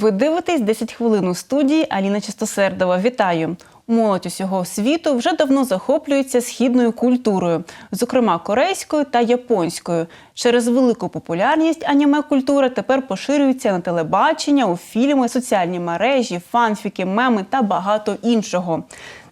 Ви дивитесь 10 хвилин у студії Аліна Чистосердова. Вітаю! Молодь усього світу вже давно захоплюється східною культурою, зокрема корейською та японською. Через велику популярність аніме культура тепер поширюється на телебачення, у фільми, соціальні мережі, фанфіки, меми та багато іншого.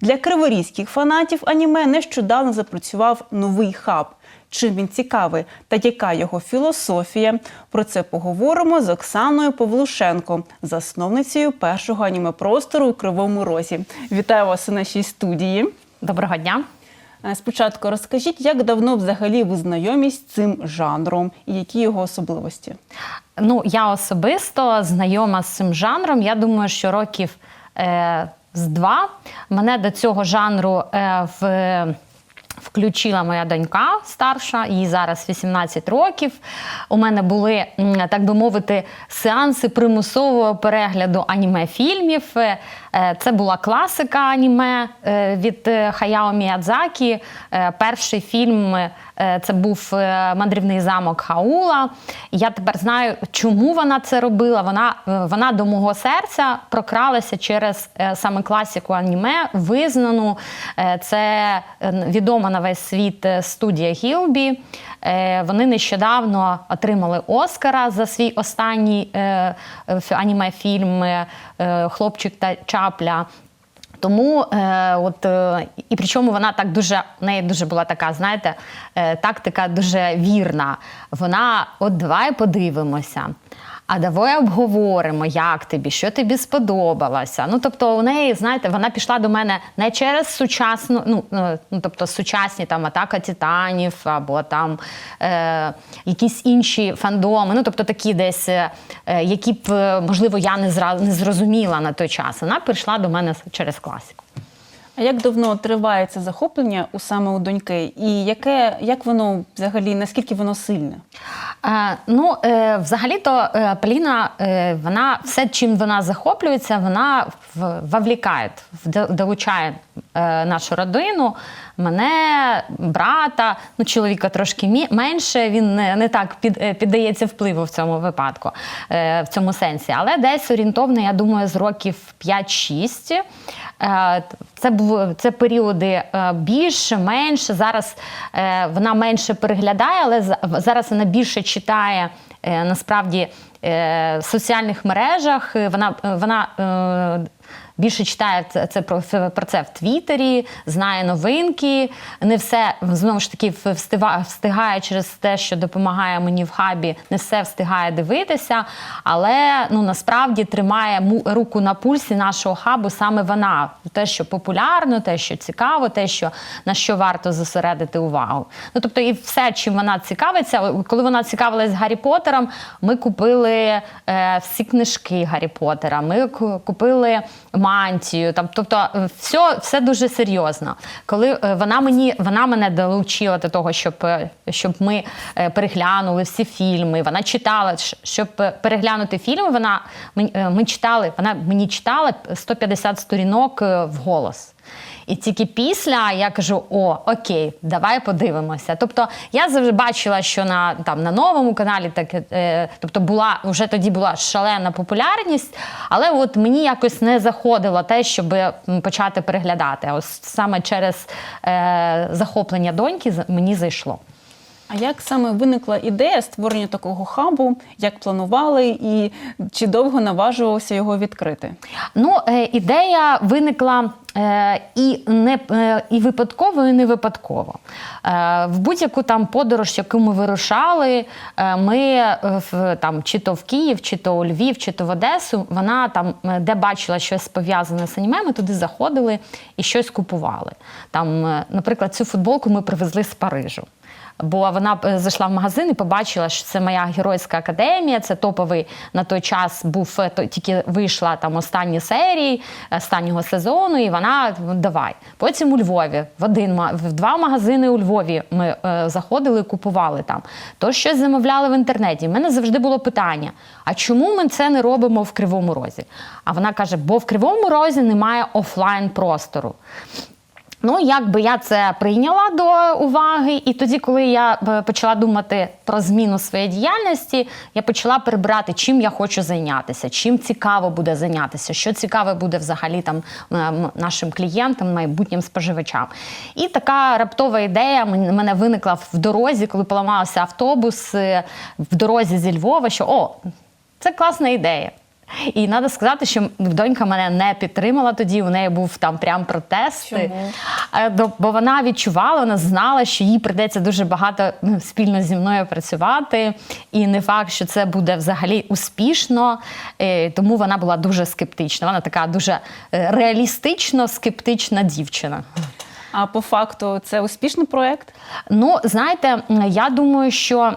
Для криворізьких фанатів аніме нещодавно запрацював новий хаб. Чим він цікавий та яка його філософія? Про це поговоримо з Оксаною Павлушенко, засновницею першого аніме-простору у Кривому Розі. Вітаю вас у нашій студії. Доброго дня. Е, Спочатку розкажіть, як давно взагалі ви знайомі з цим жанром і які його особливості? Ну, я особисто знайома з цим жанром. Я думаю, що років е, з два мене до цього жанру е, в. Включила моя донька старша, їй зараз 18 років. У мене були, так би мовити, сеанси примусового перегляду аніме-фільмів. Е, е, Це була класика аніме е, від Хаяо Міядзакі. Перший фільм це був е, мандрівний замок Хаула. Я тепер знаю, чому вона це робила. Вона, е, вона до мого серця прокралася через е, саме класику аніме, визнану. Е, Це е, відома на весь світ е, студія Гілбі. Е, Вони нещодавно отримали Оскара за свій останній е, е, фі- аніме-фільм е, Хлопчик та Чапля. Тому е, от е, і причому вона так дуже в неї дуже була така, знаєте, е, тактика дуже вірна. Вона, от давай подивимося. А давай обговоримо, як тобі, що тобі сподобалося. Ну, тобто, у неї, знаєте, вона пішла до мене не через сучасну, ну, е, ну тобто сучасні там атака титанів або там е, якісь інші фандоми, ну тобто такі десь, е, які б, е, можливо, я не зра- не зрозуміла на той час. Вона прийшла до мене через класику. А як давно триває це захоплення у саме у доньки? І яке, як воно взагалі, наскільки воно сильне? Е, ну, е, взагалі-то е, Поліна, е, вона все, чим вона захоплюється, вона в- вовлікає, долучає е, нашу родину, мене, брата, ну, чоловіка трошки мі- менше, він не, не так під, е, піддається впливу в цьому випадку, е, в цьому сенсі. Але десь орієнтовно, я думаю, з років 5-6. Е, Це був це періоди е, більше, менше. Зараз е, вона менше переглядає, але зараз вона більше читає е, насправді в соціальних мережах. Вона вона. Більше читає це, це про, про це в Твіттері, знає новинки. Не все знову ж таки встигає через те, що допомагає мені в хабі, не все встигає дивитися. Але ну насправді тримає руку на пульсі нашого хабу саме вона. Те, що популярно, те, що цікаво, те, що на що варто зосередити увагу. Ну тобто, і все, чим вона цікавиться, коли вона цікавилась Гаррі Поттером, ми купили е, всі книжки Гаррі Поттера, ми купили мантію. Там, тобто, е, все, все дуже серйозно. Коли е, вона мені вона мене долучила до того, щоб, е, щоб ми переглянули всі фільми. Вона читала, щоб переглянути фільми. Вона ми, читали, вона мені читала 150 сторінок в вголос. І тільки після я кажу: о, окей, давай подивимося. Тобто я завжди бачила, що на там на новому каналі так, е, тобто була вже тоді була шалена популярність, але от мені якось не заходило те, щоб почати переглядати. Ось саме через е, захоплення доньки мені зайшло. А як саме виникла ідея створення такого хабу? Як планували, і чи довго наважувався його відкрити? Ну, е, ідея виникла е, і не е, і випадково, і не випадково. В будь-яку там подорож, яку ми вирушали, ми в там чи то в Київ, чи то у Львів, чи то в Одесу. Вона там, де бачила щось пов'язане з аніме, ми туди заходили і щось купували. Там, наприклад, цю футболку ми привезли з Парижу. Бо вона е, зайшла в магазин і побачила, що це моя геройська академія. Це топовий на той час був е, тільки вийшла там останні серії останнього сезону, і вона «Ну, давай. Потім у Львові в один в два магазини у Львові ми е, заходили і купували там. То щось замовляли в інтернеті. У мене завжди було питання: а чому ми це не робимо в Кривому Розі? А вона каже: бо в Кривому Розі немає офлайн простору. Ну, якби я це прийняла до уваги, і тоді, коли я е, почала думати про зміну своєї діяльності, я почала перебирати, чим я хочу зайнятися, чим цікаво буде зайнятися, що цікаве буде взагалі там нашим клієнтам, майбутнім споживачам. І така раптова ідея мене виникла в дорозі, коли поламався автобус е, в дорозі зі Львова, що о, це класна ідея. І треба сказати, що донька мене не підтримала тоді. У неї був там прям протест. Чому? Е, Бо вона відчувала, вона знала, що їй прийдеться дуже багато ну, спільно зі мною працювати. І не факт, що це буде взагалі успішно. Е, Тому вона була дуже скептична. Вона така дуже е, реалістично скептична дівчина. А по факту це успішний проект? Ну, знаєте, я думаю, що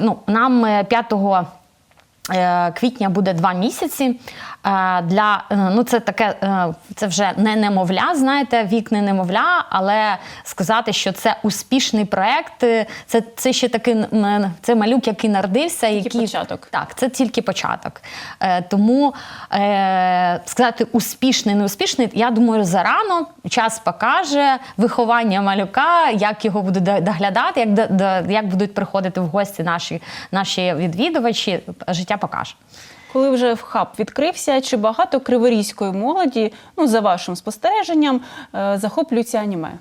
ну, нам е, 5 е, квітня буде два місяці. Е, Для, е, ну, це таке, е, це вже не немовля, знаєте, вік не немовля, але сказати, що це успішний проект, е, це, це ще такий це малюк, який народився. Тільки який, початок. Так, це тільки початок. Е, тому е, сказати успішний, не успішний, я думаю, зарано час покаже виховання малюка, як його будуть доглядати, як, як будуть приходити в гості наші, наші відвідувачі. Життя покаже. Коли вже в хаб відкрився, чи багато криворізької молоді, ну за вашим спостереженням, е, захоплюються аніме?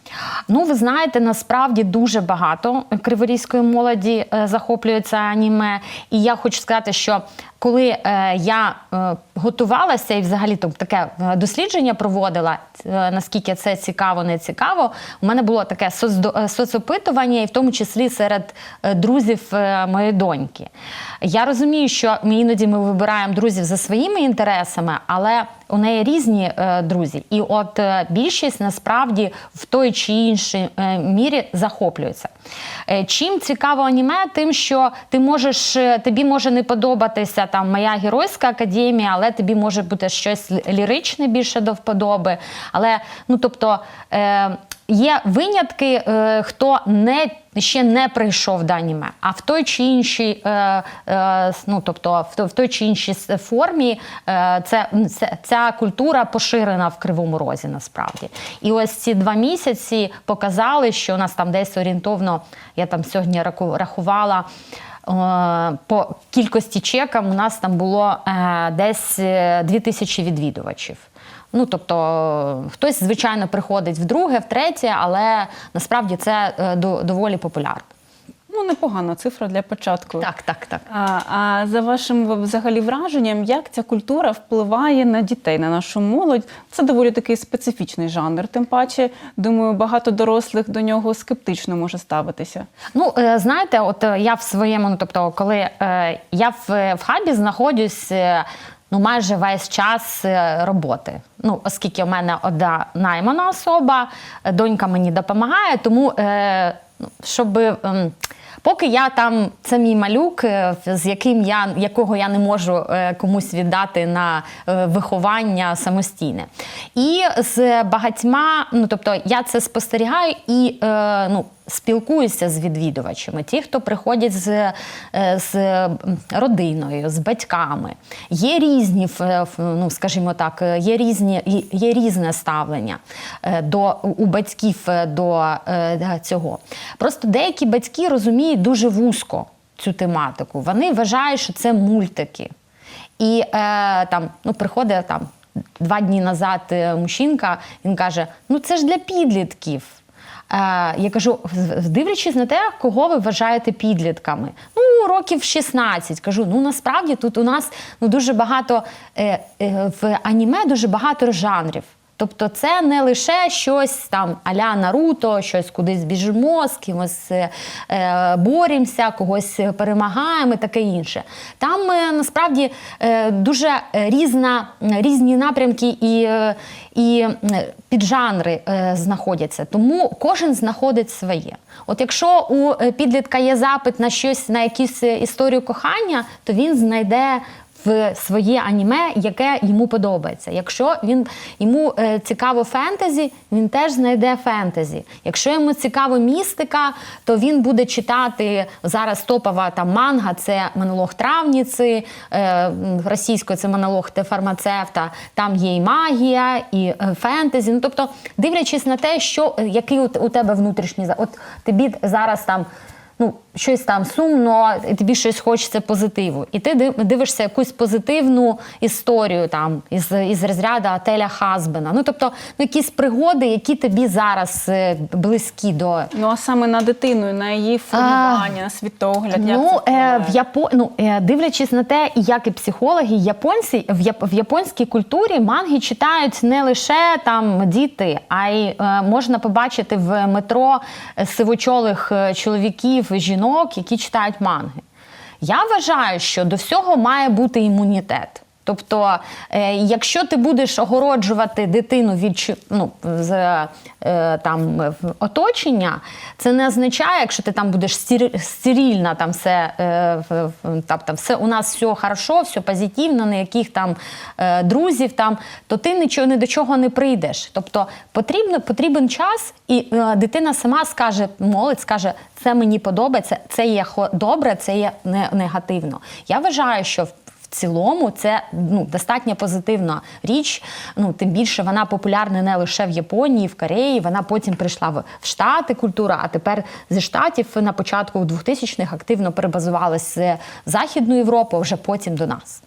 Ну, ви знаєте, насправді дуже багато криворізької молоді е, захоплюється аніме. І я хочу сказати, що коли е, я е, готувалася і взагалі там таке е, дослідження проводила, наскільки це цікаво, не цікаво, у мене було таке соцопитування, і в тому числі серед друзів моєї доньки. Я розумію, що ми іноді ми вибираємо друзів за своїми інтересами, але у неї різні е, друзі. І от е, більшість насправді в той чи іншій е, мірі захоплюється. Е, чим цікаво аніме, тим, що ти можеш, е, тобі може не подобатися там моя геройська академія, але тобі може бути щось ліричне більше до вподоби. Але ну тобто. Е, Є винятки, е, хто не ще не прийшов до аніме, а в той чи іншій, е, е, ну тобто в, то- в той чи іншій формі це, ця культура поширена в кривому розі насправді. І ось ці два місяці показали, що у нас там десь орієнтовно, я там сьогодні рахувала. По кількості чекам у нас там було десь е, 2000 відвідувачів. Ну, тобто, хтось, звичайно, приходить вдруге, втретє, але насправді це е, доволі популярно. Ну, непогана цифра для початку. Так, так, так. А, а за вашим взагалі враженням, як ця культура впливає на дітей, на нашу молодь? Це доволі такий специфічний жанр. Тим паче, думаю, багато дорослих до нього скептично може ставитися. Ну, е, знаєте, от е, я в своєму, ну тобто, коли я в, в хабі знаходжусь. Ну, майже весь час е, роботи. Ну, оскільки у мене одна наймана особа, е, донька мені допомагає, тому е, ну, щоб. Поки я там, це мій малюк, е, з яким я якого я не можу е, комусь віддати на е, виховання самостійне. І з багатьма, ну тобто я це спостерігаю і ну, спілкуюся з відвідувачами, ті, хто приходять з, з родиною, з батьками. Є різні, ну скажімо так, є різні, є різне ставлення до у батьків до цього. Просто деякі батьки розуміють дуже вузько цю тематику. Вони вважають, що це мультики. І е, там ну, приходить там два дні назад е, мужчинка, він каже: ну це ж для підлітків. Е, я кажу, дивлячись на те, кого ви вважаєте підлітками. Ну, років 16. Кажу, ну насправді тут у нас ну, дуже багато е, в аніме дуже багато жанрів. Тобто це не лише щось там аля Наруто, щось кудись біжимо, з кимось е, е, боремося, когось перемагаємо і таке інше. Там е, насправді дуже різна, різні напрямки і, і піджанри знаходяться. Тому кожен знаходить своє. От якщо у підлітка є запит на щось, на якусь історію кохання, то він знайде в своє аніме, яке йому подобається. Якщо він йому е, цікаво фентезі, він теж знайде фентезі. Якщо йому цікаво містика, то він буде читати зараз топова там манга, це монолог травніці, е, російською це монолог фармацевта. Там є і магія, і е, фентезі. Ну тобто, дивлячись на те, що який у, тебе внутрішній от тобі зараз там. Ну, щось там сумно, і тобі щось хочеться позитиву. І ти дивишся якусь позитивну історію там із, із розряду Ателя Хазбена. Ну, тобто, ну, якісь пригоди, які тобі зараз е, близькі до. Ну а саме на дитину, на її формування, на світогляд. як Ну, це е, в Япо... ну, е, дивлячись на те, як і психологи, японці в, яп... в японській культурі манги читають не лише там діти, а й е, можна побачити в метро сивочолих е, чоловіків, жінок, які читають манги. Я вважаю, що до всього має бути імунітет. Тобто, е, якщо ти будеш огороджувати дитину від ну, з е, там оточення, це не означає, якщо ти там будеш стерильна, там все, е, в- в- тобто все у нас все хорошо, все позитивно, ніяких там друзів, там, то ти нічого ні до чого не прийдеш. Тобто потрібно, потрібен час, і дитина сама скаже, молодь скаже, це мені подобається, це є добре, це є не- негативно. Я вважаю, що в цілому це ну, достатньо позитивна річ. Ну, тим більше вона популярна не лише в Японії, в Кореї. Вона потім прийшла в Штати культура, а тепер зі Штатів на початку 2000-х активно перебазувалася з Західної Європи, вже потім до нас.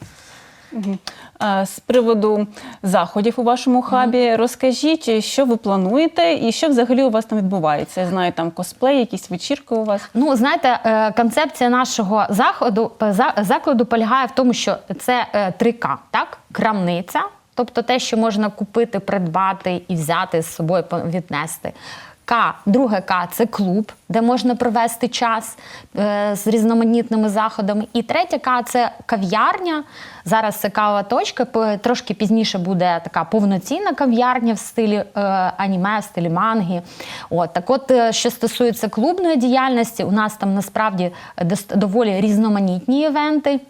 З приводу заходів у вашому хабі, розкажіть, що ви плануєте і що взагалі у вас там відбувається? Я знаю, там косплей, якісь вечірки у вас. Ну, знаєте, е, концепція нашого заходу е, за- закладу полягає в тому, що це е, 3К, так? Крамниця, тобто те, що можна купити, придбати і взяти з собою віднести. К, друге К це клуб, де можна провести час е, з різноманітними заходами. І третє К це кав'ярня. Зараз це кава точка. Трошки пізніше буде така повноцінна кав'ярня в стилі е, аніме, в стилі манги. От так, от е, що стосується клубної діяльності, у нас там насправді доволі різноманітні івенти.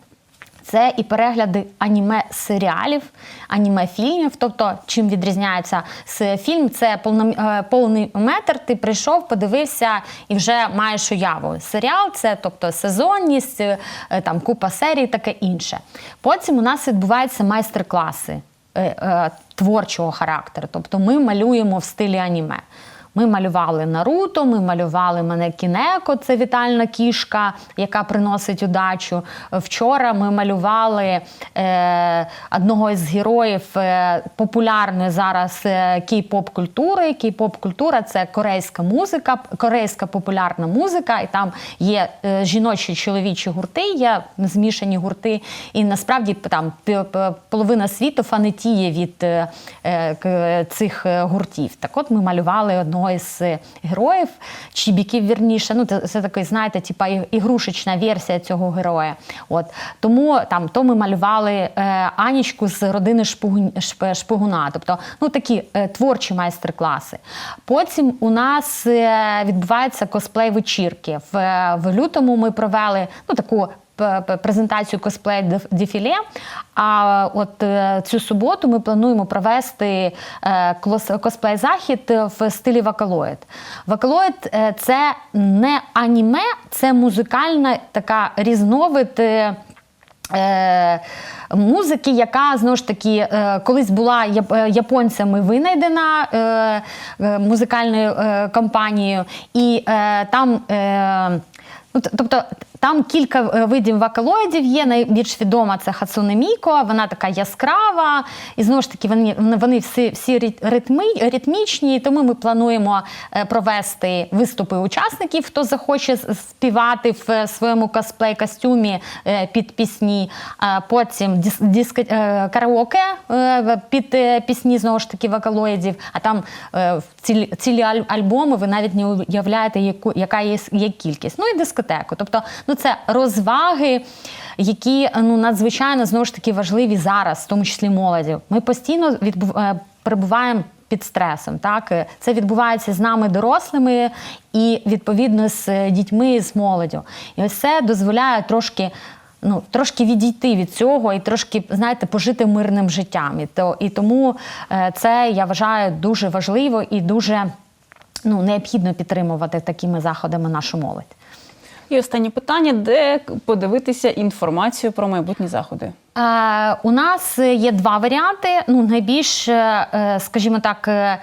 Це і перегляди аніме-серіалів, аніме-фільмів. Тобто, чим відрізняється фільм, це е, повний метр. Ти прийшов, подивився і вже маєш уяву. Серіал це тобто сезонність, е, там купа серій, таке інше. Потім у нас відбуваються майстер-класи е, творчого характеру. Тобто ми малюємо в стилі аніме. Ми малювали Наруто, ми малювали мене Кінеко, це вітальна кішка, яка приносить удачу. Вчора ми малювали е, одного із героїв е, популярної зараз е, кей-поп культури. Кей-поп культура це корейська музика, корейська популярна музика, і там є е, жіночі чоловічі гурти, є змішані гурти. І насправді там половина світу фанатіє від е, цих гуртів. Так от ми малювали одного із е, героїв, чібіків вірніше. Ну, це, такий, знаєте, типа ігрушечна версія цього героя. От тому там то ми малювали е, Анічку з родини Шпугун, Шпигуна. Тобто, ну такі е, творчі майстер-класи. Потім у нас е, відбуваються косплей-вечірки. В, е, в лютому ми провели ну таку презентацію косплей деф- дефіле. А от е, цю суботу ми плануємо провести е, косплей-захід в стилі вокалоїд. Вокалоїд е, це не аніме, це музикальна така різновид. музики, яка знову ж таки колись була японцями винайдена музикальною компанією, і там. Ну, тобто там кілька е, видів вокалоїдів є. Найбільш відома це Хацуне Міко, вона така яскрава, і знову ж таки вони, вони всі, всі ритми, ритмічні. Тому ми плануємо е, провести виступи учасників, хто захоче співати в е, своєму косплей-костюмі е, під пісні. Потім дис, караоке під пісні знову ж таки вокалоїдів. А там цілі, цілі аль- альбоми ви навіть не уявляєте, яку, яка є, є кількість. Ну і дискотеку. Тобто, ну це розваги, які ну надзвичайно знову ж таки важливі зараз, в тому числі молоді. Ми постійно відбув, е, перебуваємо. Під стресом, так Е, це відбувається з нами дорослими і відповідно з е, дітьми, з молоддю. І ось це дозволяє трошки ну, трошки відійти від цього і трошки, знаєте, пожити мирним життям. І, то, і тому це я вважаю дуже важливо і дуже ну, необхідно підтримувати такими заходами нашу молодь. І останнє питання: де подивитися інформацію про майбутні заходи? Е, у нас є два варіанти. Ну, найбільш, е, е, скажімо так, е,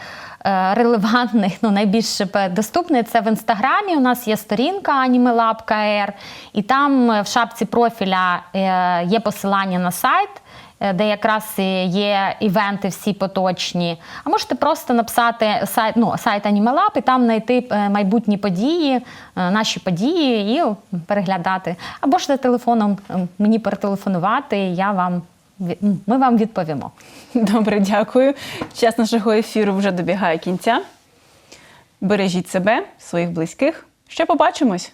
релевантний, ну, найбільш доступний це в інстаграмі. У нас є сторінка AnimeLab.KR, і там в шапці профіля є посилання на сайт. Е, Де якраз є івенти всі поточні. А можете просто написати сайт, ну, сайт AnimeLab і там знайти е, майбутні події, е, наші події і переглядати. Або ж за телефоном мені перетелефонувати, і я вам ми вам відповімо. Добре, дякую. Час нашого ефіру вже добігає кінця. Бережіть себе, своїх близьких. Ще побачимось!